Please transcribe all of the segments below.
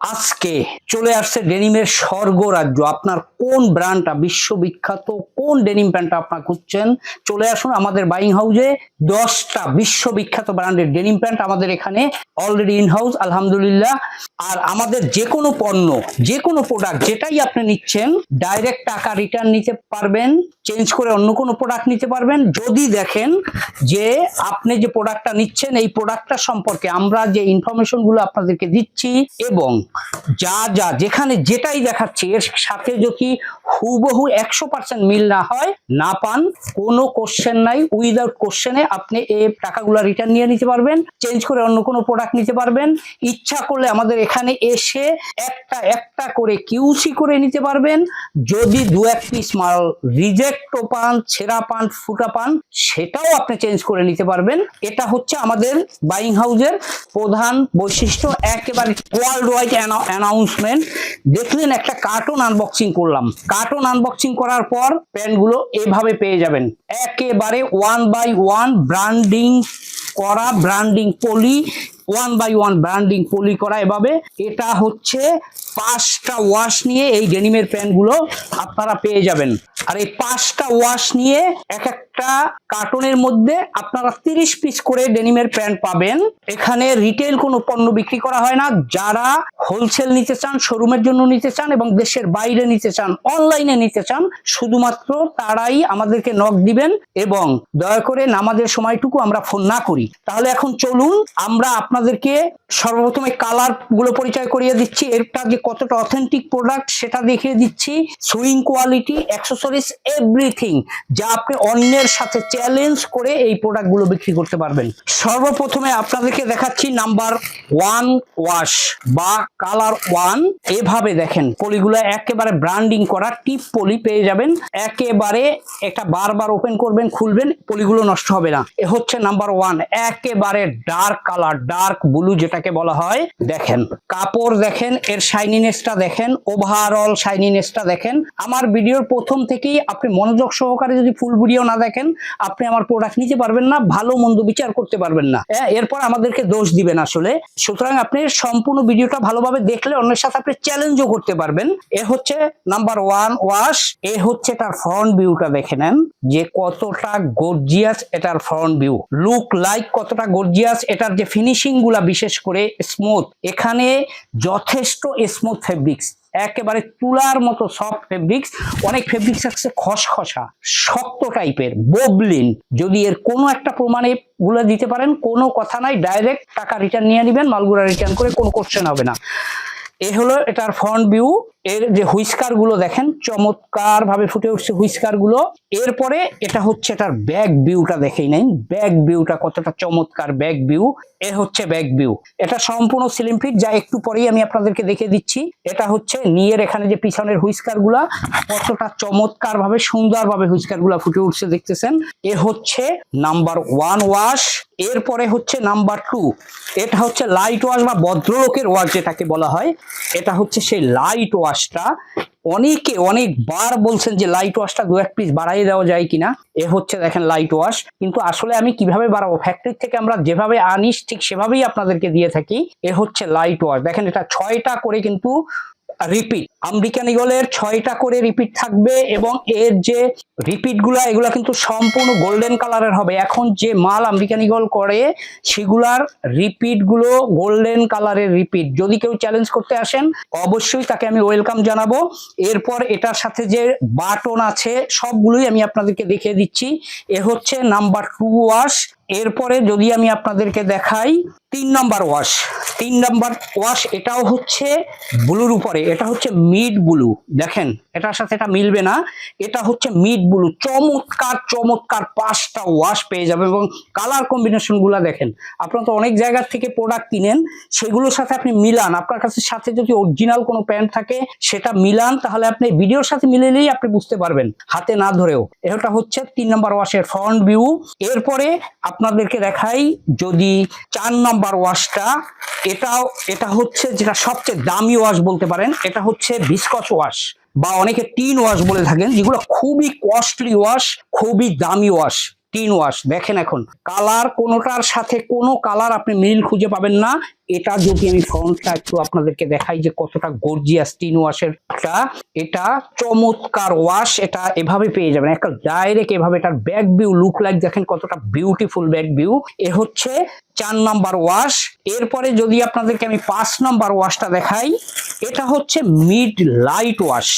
আজকে চলে আসছে ডেনিমের স্বর্গ রাজ্য আপনার কোন ব্র্যান্ডটা বিশ্ববিখ্যাত, কোন ডেনিম প্যান্টটা আপনার খুঁজছেন? চলে আসুন আমাদের বাইং হাউসে দশটা বিশ্ববিখ্যাত ব্র্যান্ডের ডেনিম প্যান্ট আমাদের এখানে অলরেডি ইন হাউস আলহামদুলিল্লাহ। আর আমাদের যে কোনো পণ্য, যে কোনো প্রোডাক্ট যেটাই আপনি নিচ্ছেন ডাইরেক্ট টাকা রিটার্ন নিতে পারবেন চেঞ্জ করে অন্য কোনো প্রোডাক্ট নিতে পারবেন। যদি দেখেন যে আপনি যে প্রোডাক্টটা নিচ্ছেন, এই প্রোডাক্টটা সম্পর্কে আমরা যে ইনফরমেশনগুলো আপনাদেরকে দিচ্ছি এবং যা যা, যেখানে যেটাই দেখাচ্ছে, এর সাথে যদি হুবহু একশো পার্সেন্ট মিল না হয়, না পান, কোনো কোশ্চেন নাই উইদাউট কোশ্চেনে আপনি এই টাকাগুলো রিটার্ন নিয়ে নিতে পারবেন চেঞ্জ করে অন্য কোনো প্রোডাক্ট নিতে পারবেন, ইচ্ছা করলে আমাদের এখানে এসে একটা একটা করে কিউসি করে নিতে পারবেন, যদি দু এক পিস মাল রিজেক্টও পান, ছেঁড়া পান ফুটা পান, সেটাও আপনি চেঞ্জ করে নিতে পারবেন। এটা হচ্ছে আমাদের বাইং হাউসের প্রধান বৈশিষ্ট্য, একেবারে ওয়ার্ল্ড ওয়াইড অ্যানাউন্সমেন্ট দেখলেন একটা কার্টুন আনবক্সিং করলাম। কার্টুন আনবক্সিং করার পর প্যান্টগুলো এভাবে পেয়ে যাবেন। একেবারে ওয়ান বাই ওয়ান ব্র্যান্ডিং করা branding poly one by one branding poly করা। এভাবে এটা হচ্ছে পাঁচটা ওয়াশ নিয়ে এই ডেনিমের প্যান্টগুলো আপনারা পেয়ে যাবেন। আর এই পাঁচটা ওয়াশ নিয়ে এক একটা কার্টনের মধ্যে আপনারা তিরিশ পিস করে ডেনিমের প্যান্ট পাবেন। এখানে রিটেল কোনো পণ্য বিক্রি করা হয় না। যারা হোলসেল নিতে চান শোরুমের জন্য নিতে চান এবং দেশের বাইরে নিতে চান অনলাইনে নিতে চান, শুধুমাত্র তারাই আমাদেরকে নক দিবেন এবং দয়া করে নামাজের সময়টুকু আমরা ফোন না করি। তাহলে এখন চলুন, আমরা আপনাদেরকে সর্বপ্রথমে কালারগুলো পরিচয় করিয়ে দিচ্ছি। এরটা যে কতটা অথেন্টিক প্রোডাক্ট সেটা দেখিয়ে দিচ্ছি। সুইং কোয়ালিটি অ্যাক্সেসরিজ এভরিথিং যা আপনি অন্যের সাথে চ্যালেঞ্জ করে এই প্রোডাক্টগুলো বিক্রি করতে পারবেন। সর্বপ্রথমে আপনাদেরকে দেখাচ্ছি নাম্বার ওয়ান ওয়াশ বা কালার ওয়ান এভাবে দেখেন, পলিগুলো একেবারে ব্র্যান্ডিং করা টিপ পলি পেয়ে যাবেন। একেবারে একটা বারবার ওপেন করবেন, খুলবেন, পলিগুলো নষ্ট হবে না। এ হচ্ছে নাম্বার ওয়ান একেবারে ডার্ক কালার ডার্ক ব্লু যেটাকে বলা হয় দেখেন। কাপড় দেখেন এর শাইনিনেসটা দেখেন ওভারঅল শাইনিনেসটা দেখেন। আমার ভিডিওর প্রথম থেকেই আপনি মনোযোগ সহকারে যদি ফুল ভিডিও না দেখেন আপনি আমার প্রোডাক্ট নিতে পারবেন না ভালো মন্দ বিচার করতে পারবেন না। হ্যাঁ, এরপর আমাদেরকে দোষ দিবেন আসলে। সুতরাং আপনি সম্পূর্ণ ভিডিওটা ভালোভাবে দেখলে অন্যের সাথে আপনি চ্যালেঞ্জও করতে পারবেন। এ হচ্ছে নাম্বার ওয়ান ওয়াশ এ হচ্ছে তার ফ্রন্ট ভিউটা দেখে নেন যে কতটা গর্জিয়াস এটার ফ্রন্ট ভিউ লুক লাইক কতটা গর্জিয়াস এটার যে ফিনিশিংগুলা বিশেষ করে স্মুথ এখানে যথেষ্ট স্মুথ ফেব্রিক্স একেবারে তুলার মতো সফট ফেব্রিক্স অনেক ফেব্রিক্স আছে খসখসা, শক্ত টাইপের ববলিন যদি এর কোনো একটা প্রমাণে গুলো দিতে পারেন, কোনো কথা নাই ডাইরেক্ট টাকা রিটার্ন নিয়ে নেবেন, মালগুলা রিটার্ন করে কোনো কোশ্চেন হবে না। এ হলো এটার ফ্রন্ট ভিউ এর যে হুইস্কারগুলো দেখেন চমৎকার ভাবে ফুটে উঠছে হুইস্কারগুলো এরপরে এটা হচ্ছে এটার ব্যাক ভিউটা দেখেই নেন। ব্যাক ভিউটা কতটা চমৎকার ব্যাক ভিউ। এ হচ্ছে ব্যাক ভিউ। এটা সম্পূর্ণ সিলিম ফিট যা একটু পরেই আমি আপনাদেরকে দেখে দিচ্ছি। এটা হচ্ছে নিয়ের এখানে যে পিছনের হুইস্কারগুলা কতটা চমৎকার ভাবে সুন্দর ভাবে হুইস্কারগুলা ফুটে উঠছে দেখতেছেন। এ হচ্ছে নাম্বার ওয়ান ওয়াশ। এরপরে হচ্ছে নাম্বার টু। এটা হচ্ছে লাইট ওয়াশ বা ভদ্রলোকের ওয়াশ যেটাকে বলা হয়। এটা হচ্ছে সেই লাইট ওয়াশটা অনেকে অনেকবার বলছেন যে লাইট ওয়াশটা দু এক পিস বাড়াই দেওয়া যায় কিনা, এ হচ্ছে দেখেন লাইট ওয়াশ কিন্তু আসলে আমি কীভাবে বাড়াবো? ফ্যাক্টরি থেকে আমরা যেভাবে আনিস, ঠিক সেভাবেই আপনাদেরকে দিয়ে থাকি, এ হচ্ছে লাইট ওয়াশ দেখেন এটা ছয়টা করে কিন্তু রিপিট আমেরিকান ইগলের ছয়টা করে রিপিট থাকবে এবং এর যে রিপিটগুলা, এগুলা কিন্তু সম্পূর্ণ গোল্ডেন কালারের হবে। এখন যে মাল আমেরিকান ইগল করে, সেগুলার রিপিটগুলো গোল্ডেন কালারের রিপিট যদি কেউ চ্যালেঞ্জ করতে আসেন, অবশ্যই তাকে আমি ওয়েলকাম জানাব। এরপর এটার সাথে যে বাটন আছে, সবগুলোই আমি আপনাদেরকে দেখিয়ে দিচ্ছি। এ হচ্ছে নাম্বার টু ওয়াশ এরপরে যদি আমি আপনাদেরকে দেখাই, তিন নাম্বার ওয়াশ তিন নাম্বার ওয়াশ এটাও হচ্ছে ব্লুর উপরে, এটা হচ্ছে মিড ব্লু। দেখেন, এটার সাথে এটা মিলবে না। এটা হচ্ছে মিড ব্লু। চমৎকার চমৎকার পাঁচটা ওয়াশ পেয়ে যাবে এবং কালার কম্বিনেশনগুলা দেখেন। আপনারা তো অনেক জায়গার থেকে প্রোডাক্ট কিনেন, সেগুলোর সাথে আপনি মিলান। আপনার কাছে সাথে যদি অরিজিনাল কোনো প্যান্ট থাকে, সেটা মিলান, তাহলে আপনি ভিডিওর সাথে মিলেলেই আপনি বুঝতে পারবেন, হাতে না ধরেও। এটা হচ্ছে তিন নাম্বার ওয়াশের ফ্রন্ট ভিউ এরপরে আপনাদেরকে দেখাই যদি চার নম্বর ওয়াশটা, এটাও, এটা হচ্ছে যেটা সবচেয়ে দামি ওয়াশ বলতে পারেন, এটা হচ্ছে ভিসকস ওয়াশ বা অনেকে টিন ওয়াশ বলে থাকেন, যেগুলো খুবই কস্টলি ওয়াশ খুবই দামি ওয়াশ তিন ওয়াশ। দেখেন এখন, কালার কোনোটার সাথে কোনো কালার আপনি মিল খুঁজে পাবেন না। এটা যদি আমি ফ্রন্টটা একটু আপনাদেরকে দেখাই যে কতটা গর্জিয়াস টিন ওয়াশের একটা এটা চমৎকার ওয়াশ এটা এভাবে পেয়ে যাবেন। একটা ডাইরেক্ট এভাবে এটার ব্যাক ভিউ লুক লাইক দেখেন কতটা বিউটিফুল ব্যাক ভিউ এ হচ্ছে চার নাম্বার ওয়াশ এরপরে যদি আপনাদেরকে আমি পাঁচ নাম্বার ওয়াশটা দেখাই, এটা হচ্ছে মিড লাইট ওয়াশ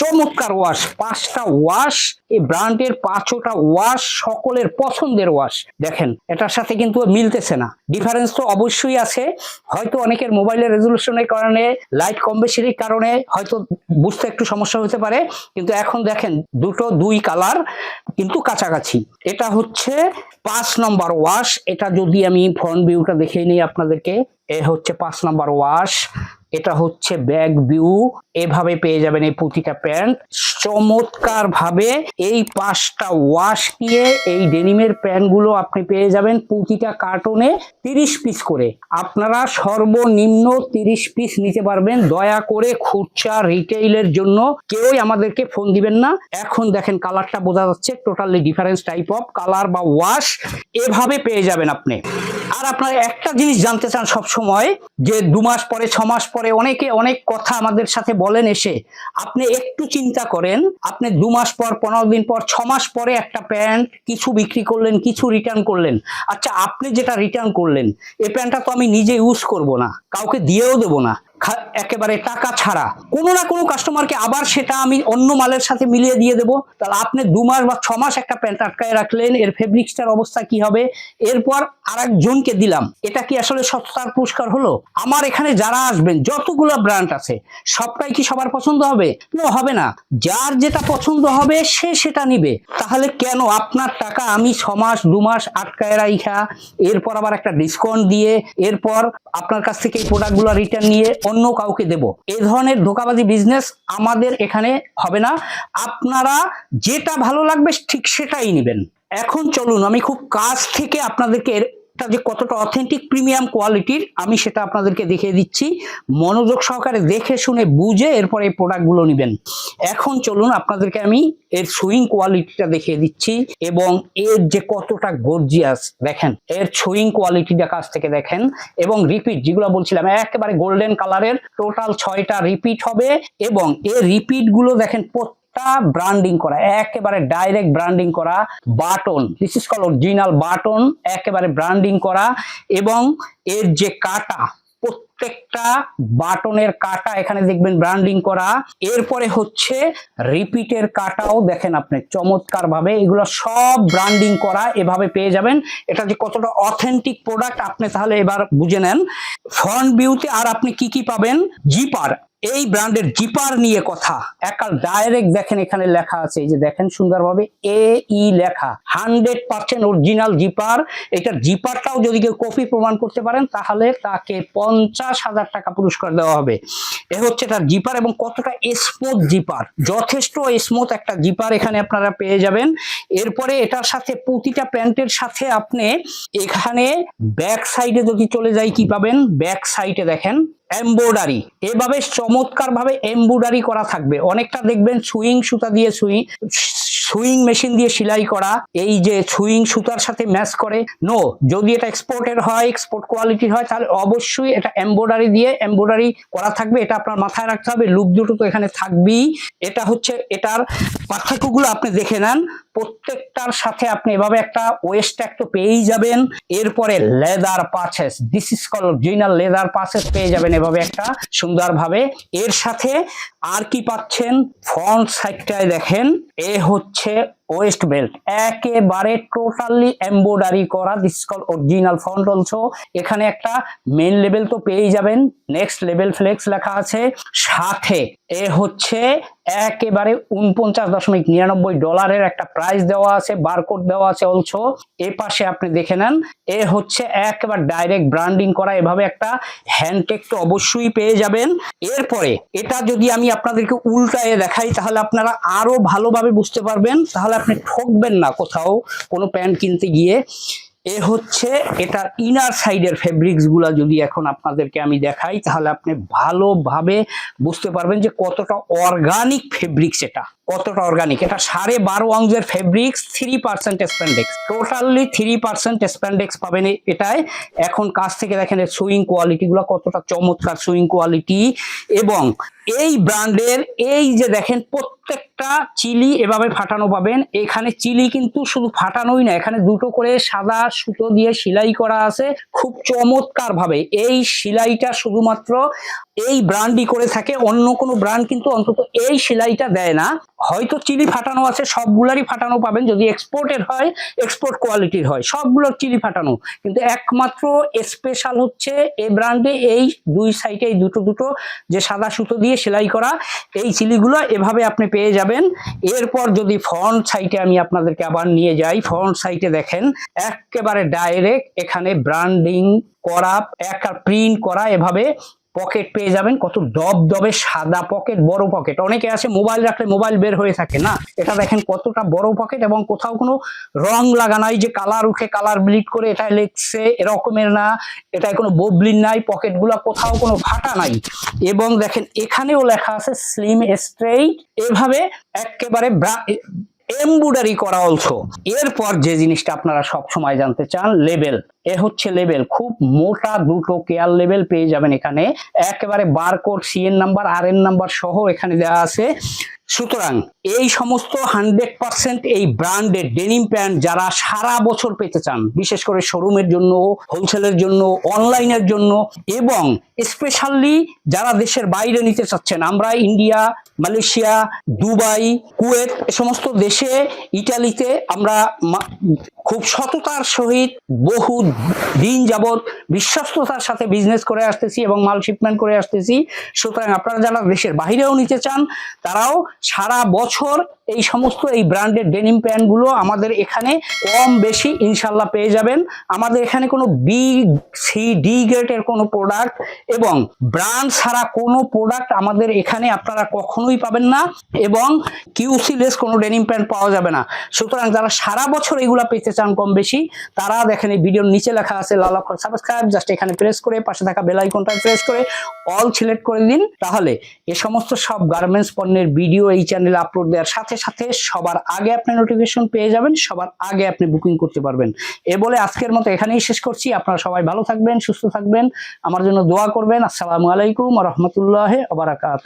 চমৎকার ওয়াশ পাঁচটা ওয়াশ এই ব্র্যান্ডের পাঁচটা ওয়াশ সকলের পছন্দের ওয়াশ দেখেন, এটার সাথে কিন্তু মিলতেছে না। ডিফারেন্স তো অবশ্যই আছে। হয়তো অনেকের মোবাইলের রেজলিউশনের কারণে লাইট কম বেশির কারণে হয়তো বুঝতে একটু সমস্যা হতে পারে। কিন্তু এখন দেখেন, দুটো দুই কালার কিন্তু কাছাকাছি। এটা হচ্ছে পাঁচ নম্বর ওয়াশ এটা যদি আমি ফ্রন্ট ভিউটা দেখে নিই আপনাদেরকে। এ হচ্ছে পাঁচ নম্বর ওয়াশ এটা হচ্ছে ব্যাক ভিউ এভাবে পেয়ে যাবেন এই প্রতিটা প্যান্ট চমৎকার ভাবে এই পাঁচটা ওয়াশ নিয়ে এই ডেনিমের প্যান্টগুলো আপনি পেয়ে যাবেন প্রতিটা কার্টনে তিরিশ পিস করে। আপনারা সর্বনিম্ন তিরিশ পিস নিতে পারবেন দয়া করে খুচরা রিটেইলের জন্য। কেউই আমাদেরকে ফোন দিবেন না। এখন দেখেন কালারটা বোঝা যাচ্ছে totally difference type of colour বা ওয়াশ এভাবে পেয়ে যাবেন আপনি। আর আপনারা একটা জিনিস জানতে চান সব সময় যে দু মাস পরে, ছ মাস পরে অনেকে অনেক কথা আমাদের সাথে বলেন এসে, আপনি একটু চিন্তা করেন, আপনি দু মাস পর, পনেরো দিন পর, ছ মাস পরে একটা প্যান্ট কিছু বিক্রি করলেন, কিছু রিটার্ন করলেন। আচ্ছা আপনি যেটা রিটার্ন করলেন এই প্যান্টটা তো আমি নিজে ইউজ করব না, কাউকে দিয়েও দেবো না। একেবারে টাকা ছাড়া। কোনো না কোনো কাস্টমারকে আবার সেটা আমি অন্য মালের সাথে মিলিয়ে দিয়ে দেবো। তাহলে আপনি দু মাস বা ছ মাস একটা প্যান্ট আটকায় রাখলেন, এর ফেব্রিক্সটার অবস্থা কি হবে? এরপর আর একজনকে দিলাম। এটা কি আসলে সস্তার পুরস্কার হলো? আমার এখানে যারা আসবেন, যতগুলো ব্র্যান্ড আছে, সবটাই কি সবার পছন্দ হবে? হবে না। যার যেটা পছন্দ হবে, সে সেটা নিবে। তাহলে কেন আপনার টাকা আমি ছ মাস, দু মাস আটকায় রাইখা? এরপর আবার একটা ডিসকাউন্ট দিয়ে, এরপর আপনার কাছ থেকে এই প্রোডাক্টগুলো রিটার্ন নিয়ে অন্য কাউকে দেব। এ ধরনের ধোকাবাজি বিজনেস আমাদের এখানে হবে না। আপনারা যেটা ভালো লাগবে ঠিক সেটাই নেবেন। এখন চলুন, আমি খুব কাছ থেকে আপনাদেরকে যে কতটা অথেন্টিক প্রিমিয়াম কোয়ালিটির আমি সেটা আপনাদেরকে দেখিয়ে দিচ্ছি। মনোযোগ সহকারে দেখে শুনে বুঝে এরপর এই প্রোডাক্টগুলো নেবেন। এখন চলুন আপনাদেরকে আমি এর সুইং কোয়ালিটিটা দেখিয়ে দিচ্ছি এবং এর যে কতটা গর্জিয়াস দেখেন, এর সুইং কোয়ালিটিটা কাছ থেকে দেখেন এবং রিপিট যেগুলো বলছিলাম, একেবারে গোল্ডেন কালারের টোটাল ছয়টা রিপিট হবে এবং এর রিপিটগুলো দেখেন প্রত্যেকটা ব্র্যান্ডিং করা, একেবারে ডাইরেক্ট ব্র্যান্ডিং করা button. Is call original button, একেবারে ব্র্যান্ডিং করা এবং এর যে কাটা, প্রত্যেকটা বাটনের কাটা এখানে দেখবেন ব্র্যান্ডিং করা। এরপরে হচ্ছে রিপিটের কাটাও দেখেন আপনি চমৎকার ভাবে এগুলো সব ব্র্যান্ডিং করা, এভাবে পেয়ে যাবেন। এটা যে কতটা অথেন্টিক প্রোডাক্ট আপনি তাহলে এবার বুঝে নেন। ফ্রন্ট ভিউতে আর আপনি কি কি পাবেন? জিপার এই ব্র্যান্ডের জিপার নিয়ে কথা। একাল ডাইরেক্ট দেখেন এখানে লেখা আছে, এই যে দেখেন সুন্দরভাবে এ ই লেখা। হান্ড্রেড পার্সেন্ট অরিজিনাল জিপার এটার জিপারটাও যদি কেউ কপি প্রমাণ করতে পারেন, তাহলে তাকে পঞ্চাশ হাজার টাকা পুরস্কার দেওয়া হবে। এ হচ্ছে তার জিপার এবং কতটা স্মুথ জিপার যথেষ্ট স্মুথ একটা জিপার এখানে আপনারা পেয়ে যাবেন। এরপরে এটার সাথে প্রতিটা প্যান্টের সাথে আপনি এখানে ব্যাক সাইডে যদি চলে যাই, কি পাবেন? ব্যাক সাইডে দেখেন। এমব্রয়ডারি এভাবে চমৎকার ভাবে এমব্রয়ডারি করা থাকবে। অনেকটা দেখবেন সুইং সুতা দিয়ে সুই সুইং মেশিন দিয়ে সেলাই করা। এই যে সুইং সুতার সাথে ম্যাচ করে। নো যদি এটা এক্সপোর্টের হয় এক্সপোর্ট কোয়ালিটির হয়, তাহলে অবশ্যই এটা এমব্রয়ডারি দিয়ে এমব্রয়ডারি করা থাকবে। এটা আপনার মাথায় রাখতে হবে। লুপ দুটো তো এখানে থাকবেই। এটা হচ্ছে, এটার পার্থক্যগুলো আপনি দেখে নেন। প্রত্যেকটার সাথে আপনি এভাবে একটা ওয়েস্ট তো পেয়েই যাবেন। এরপরে leather patches this is call original leather patches পেয়ে যাবেন এভাবে একটা সুন্দরভাবে। এর সাথে আর কি পাচ্ছেন? ফ্রন্ট সাইডটায় দেখেন, এ হচ্ছে ওয়েস্ট বেল্ট একেবারে টোটালি এমব্রয়ডারি করা this call original front also এখানে একটা মেন লেভেল তো পেয়েই যাবেন। নেক্সট লেভেল ফ্লেক্স লেখা আছে। সাথে এ হচ্ছে একেবারে উনপঞ্চাশ দশমিক নিরানব্বই ডলারের একটা প্রাইস দেওয়া আছে বারকোড দেওয়া আছে অলসো এ পাশে আপনি দেখে নেন, এ হচ্ছে একেবারে ডাইরেক্ট ব্র্যান্ডিং করা, এভাবে একটা হ্যান্ডটেক তো অবশ্যই পেয়ে যাবেন। এরপরে এটা যদি আমি আপনাদেরকে উল্টায়ে দেখাই, তাহলে আপনারা আরও ভালোভাবে বুঝতে পারবেন। তাহলে আপনি ঠকবেন না কোথাও কোনো প্যান্ট কিনতে গিয়ে। এ হচ্ছে এটার ইনার সাইডের ফেব্রিক্সগুলা যদি এখন আপনাদেরকে আমি দেখাই, তাহলে আপনি ভালোভাবে বুঝতে পারবেন যে কতটা অর্গানিক ফেব্রিক্স এটা। কতটা অর্গানিক এটা সাড়ে বারো অংশের fabrics three percent spandex totally three percent spandex পাবেন এ- এটায়। এখন কাছ থেকে দেখেন সুইং কোয়ালিটি গুলো কতটা চমৎকার সুইং কোয়ালিটি এবং এই ব্র্যান্ডের এই যে দেখেন প্রত্যেকটা চিলি এভাবে ফাটানো পাবেন। এখানে চিলি কিন্তু শুধু ফাটানোই না, এখানে দুটো করে সাদা সুতো দিয়ে সেলাই করা আছে। খুব চমৎকার ভাবে এই সেলাইটা শুধুমাত্র এই ব্র্যান্ডই করে থাকে, অন্য কোনো ব্র্যান্ড কিন্তু অন্তত এই সেলাইটা দেয় না। হয়তো চিলি ফাটানো আছে, সবগুলারই ফাটানো পাবেন। যদি এক্সপোর্টের হয় এক্সপোর্ট কোয়ালিটির হয়, সবগুলোর চিলি ফাটানো। কিন্তু একমাত্র স্পেশাল হচ্ছে এই ব্র্যান্ডে এই দুই সাইডে এই দুটো দুটো যে সাদা সুতো দিয়ে সেলাই করা, এই চিলিগুলো এভাবে আপনি পেয়ে যাবেন। এরপর যদি ফ্রন্ট সাইটে আমি আপনাদেরকে আবার নিয়ে যাই ফ্রন্ট সাইটে দেখেন, একেবারে ডাইরেক্ট এখানে ব্র্যান্ডিং করা এক প্রিন্ট করা, এভাবে পকেট পেয়ে যাবেন। কত দব দবে সাদা পকেট বড় পকেট অনেকে আছে মোবাইল রাখলে মোবাইল বের হয়ে থাকে, না? এটা দেখেন কতটা বড় পকেট এবং কোথাও কোনো রং লাগা নাই যে কালার উঠে কালার ব্লিড করে এটা লেগছে এরকমের না এটায় কোনো ববলিন নাই পকেটগুলো কোথাও কোনো ফাটা নাই। এবং দেখেন এখানেও লেখা আছে স্লিম স্ট্রেইট এভাবে একেবারে এমব্রয়ডারি করা অলসো এরপর যে জিনিসটা আপনারা সব সময় জানতে চান লেবেল এ হচ্ছে লেবেল খুব মোটা দুটো কেয়ার লেবেল পেয়ে যাবেন এখানে। একেবারে বারকোড সিএন নাম্বার আর এন নাম্বার সহ এখানে দেওয়া আছে। সুতরাং এই সমস্ত হান্ড্রেড পার্সেন্ট এই ব্র্যান্ডের ডেনিম প্যান্ট যারা সারা বছর পেতে চান, বিশেষ করে শোরুমের জন্য, হোলসেলের জন্য, অনলাইনের জন্য, এবং স্পেশালি যারা দেশের বাইরে নিতে চাচ্ছেন, আমরা ইন্ডিয়া, মালয়েশিয়া, দুবাই, কুয়েত, এ সমস্ত দেশে, ইটালিতে আমরা খুব সততার সহিত বহু দিন যাবৎ বিশ্বস্ততার সাথে বিজনেস করে আসতেছি এবং মাল শিপমেন্ট করে আসতেছি। সুতরাং আপনারা যারা দেশের বাইরেও নিতে চান, তারাও সারা বছর এই সমস্ত এই ব্র্যান্ডের ডেনিম প্যান্টগুলো আমাদের এখানে কম বেশি ইনশাল্লাহ পেয়ে যাবেন। আমাদের এখানে কোনো বি সি ডি গ্রেডের কোনো প্রোডাক্ট এবং ব্র্যান্ড ছাড়া কোনো প্রোডাক্ট আমাদের এখানে আপনারা কখনোই পাবেন না এবং কিউসি লেস কোনো ডেনিম প্যান্ট পাওয়া যাবে না। সুতরাং যারা সারা বছর এগুলা পেতে চান কম বেশি, তারা দেখেন এই ভিডিওর নিচে লেখা আছে, লাল অক্ষর সাবস্ক্রাইব জাস্ট এখানে প্রেস করে, পাশে থাকা বেল আইকনটা প্রেস করে অল সিলেক্ট করে দিন তাহলে এ সমস্ত সব গার্মেন্টস পণ্যের ভিডিও এই চ্যানেলে আপলোড দেওয়ার সাথে সাথে সবার আগে আপনি নোটিফিকেশন পেয়ে যাবেন, সবার আগে আপনি বুকিং করতে পারবেন। এ বলে আজকের মতো এখানেই শেষ করছি। আপনারা সবাই ভালো থাকবেন, সুস্থ থাকবেন। আমার জন্য দোয়া করবেন। আসসালামু আলাইকুম রহমতুল্লাহ আবরাকাত